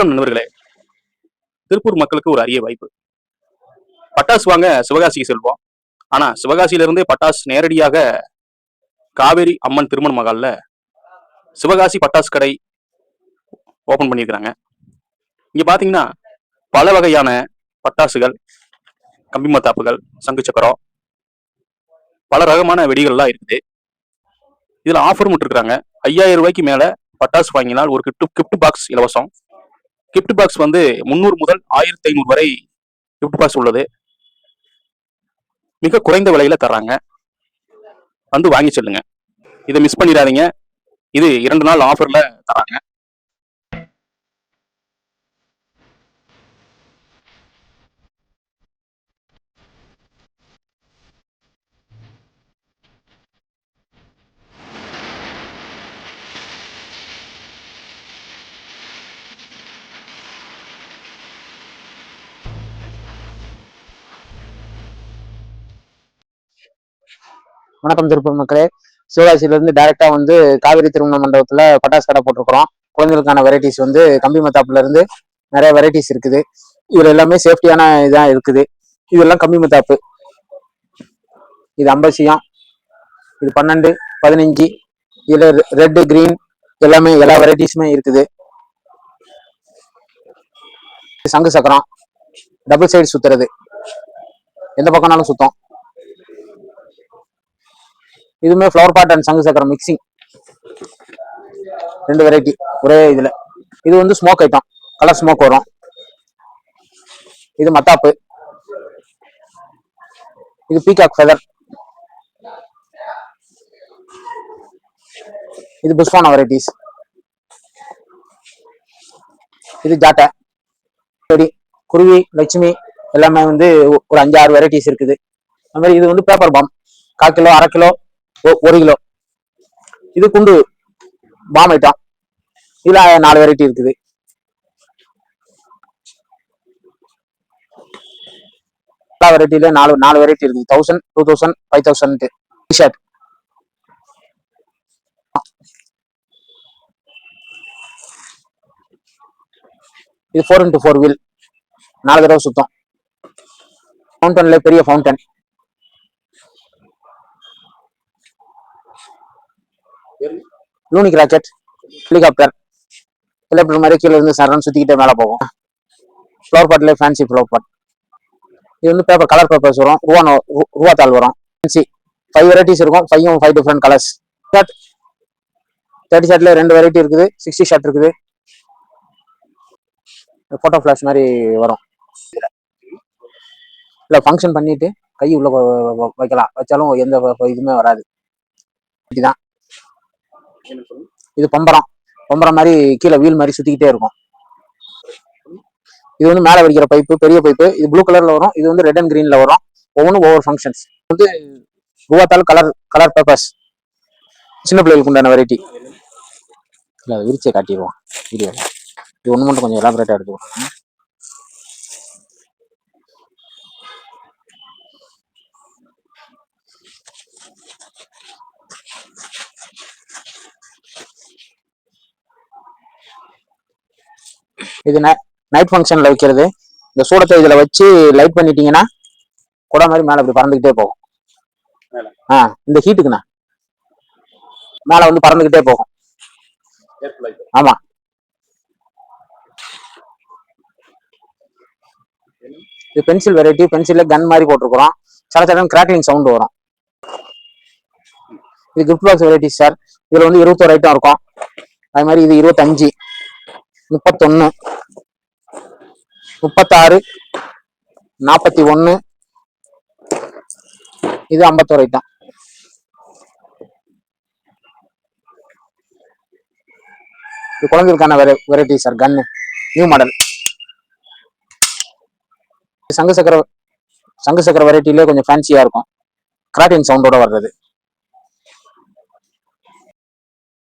வணக்கம் நண்பர்களே. திருப்பூர் மக்களுக்கு ஒரு அரிய வாய்ப்பு. பட்டாசு வாங்க சிவகாசிக்கு செல்வோம். ஆனா சிவகாசியில இருந்தே பட்டாசு நேரடியாக காவேரி அம்மன் திருமண மகால்ல சிவகாசி பட்டாசு கடை ஓபன் பண்ணியிருக்கிறாங்க. இங்க பாத்தீங்கன்னா பல வகையான பட்டாசுகள் கம்பி மத்தாப்புகள் சங்கு சக்கரம் பல ரகமான வெடிகள்லாம் இருக்குது. இதுல ஆஃபர் மட்டும் இருக்கிறாங்க ஐயாயிரம் ரூபாய்க்கு மேல பட்டாசு வாங்கினால் ஒரு கிஃப்ட் கிஃப்ட் பாக்ஸ் இலவசம். கிஃப்ட் பாக்ஸ் வந்து முந்நூறு முதல் ஆயிரத்தி ஐநூறு வரை கிஃப்ட் பாக்ஸ் உள்ளது. மிக குறைந்த விலையில தர்றாங்க. வந்து வாங்கி செல்லுங்க. இதை மிஸ் பண்ணிடாதீங்க. இது இரண்டு நாள் ஆஃபர்ல தராங்க வணக்கம் திருப்பூர் மக்களே. சிவகாசியில இருந்து டைரக்டா வந்து காவிரி திருமண மண்டபத்துல பட்டாசு கடை போட்டிருக்கிறோம். குழந்தைகளுக்கான வெரைட்டிஸ் வந்து கம்பி மத்தாப்புல இருந்து நிறைய வெரைட்டிஸ் இருக்குது. இதுல எல்லாமே சேஃப்டியான இதாக இருக்குது. இதெல்லாம் கம்பி மத்தாப்பு. இது அம்பசியம். இது பன்னெண்டு பதினஞ்சு. இதுல ரெட்டு கிரீன் எல்லாமே எல்லா வெரைட்டிஸுமே இருக்குது. இது சங்கு சக்கரம். டபுள் சைடு சுத்துறது. எந்த பக்கம்னாலும் சுத்தம். இதுவுமே ஃப்ளவர் பாட் அண்ட் சங்கு சக்கரம் மிக்சிங் ரெண்டு வெரைட்டி ஒரே இதுல. இது வந்து ஸ்மோக் ஐட்டம் கலர் ஸ்மோக் வரும். இது மத்தாப்பு. இது பீகாக் ஃபெதர் இது புஷ்பானா வெரைட்டிஸ் இது ஜாட்டை செடி குருவி லட்சுமி எல்லாமே வந்து ஒரு அஞ்சு ஆறு வெரைட்டிஸ் இருக்குது. அது மாதிரி இது வந்து பேப்பர் பாம் கால் கிலோ அரை கிலோ ஒரு கிலோ. இது குண்டு பாம் ஐட்டம் இதுல நாலு வெரைட்டி இருக்குது. எல்லா வெரைட்டில நாலு நாலு வெரைட்டி இருக்குது. Thousand two thousand five thousand T shirt இது ஃபோர் இன்ட்டு ஃபோர் வீல் நாலு தடவை சுத்தம். ஃபவுண்டன்ல பெரிய ஃபவுண்டன் லூனிக் ராக்கெட் ஹெலிகாப்டர் ஹெலிகாப்டர் மாதிரி கீழே இருந்து சரண் சுற்றிக்கிட்டே மேலே போகும். Flower bottle fancy flower pot இது வந்து பேப்பர் கலர் பேப்பர்ஸ் வரும். ரூபா நோ- ரூபா தாள் வரும். ஃபேன்சி ஃபைவ் வெரைட்டிஸ் இருக்கும். ஃபைவும் five different colours shot thirty ஷர்ட்டில் ரெண்டு வெரைட்டி இருக்குது. சிக்ஸ்டி ஷர்ட் இருக்குது. ஃபோட்டோ ஃப்ளாஷ் மாதிரி வரும். இல்லை ஃபங்க்ஷன் பண்ணிட்டு கை உள்ள வைக்கலாம். வச்சாலும் எந்த இதுவுமே வராது. இதுதான் இது பம்பரம் பம்பரம் மாதிரி கீழே வீல் மாதிரி சுத்திக்கிட்டே இருக்கும். இது வந்து மேலே வடிக்கிற பைப்பு பெரிய பைப்பு. இது ப்ளூ கலர்ல வரும். இது வந்து ரெட் அண்ட் கிரீன்ல வரும். ஒவ்வொன்றும் ஒவ்வொரு ஃபங்க்ஷன்ஸ் வந்து ரூபாத்தால் கலர் கலர் பேப்பர்ஸ் சின்ன பிள்ளைகளுக்கு உண்டான வெரைட்டி இல்லை விரிச்சை காட்டிடுவோம். வீடியோவில் இது ஒன்று மட்டும் கொஞ்சம் எலாபரேட்டாக எடுத்துக்கணும். இது நைட் ஃபங்க்ஷன்ல வைக்கிறது. இந்த சூடத்தை இதுல வச்சு லைட் பண்ணிட்டீங்கன்னா குடை மாதிரி மேல இப்படி பறந்துகிட்டே போகும்? ஆ இந்த ஹீட்டுக்குண்ணா மேல வந்து பறந்துகிட்டே போகும். ஆமா. இது பென்சில் வெரைட்டி பென்சில்ல கன் மாதிரி போட்டிருக்கிறோம். சில சில கிராக்லிங் சவுண்ட் வரும். இது கிஃப்ட் பாக்ஸ் வெரைட்டி சார் இதுல வந்து இருபத்தோரு ஐட்டம் இருக்கும். அது மாதிரி இது இருபத்தஞ்சு. முப்பத்தொன்னு முப்பத்தாறு நாற்பத்தி ஒன்று இது ஐம்பத்தோரை தான் இது குழந்தைகளுக்கான வெரை வெரைட்டி சார் கன்னு நியூ மாடல் சங்கு சக்கர சங்கு சக்கர வெரைட்டிலே கொஞ்சம் ஃபேன்சியா இருக்கும். கிராட்டின் சவுண்டோட வர்றது.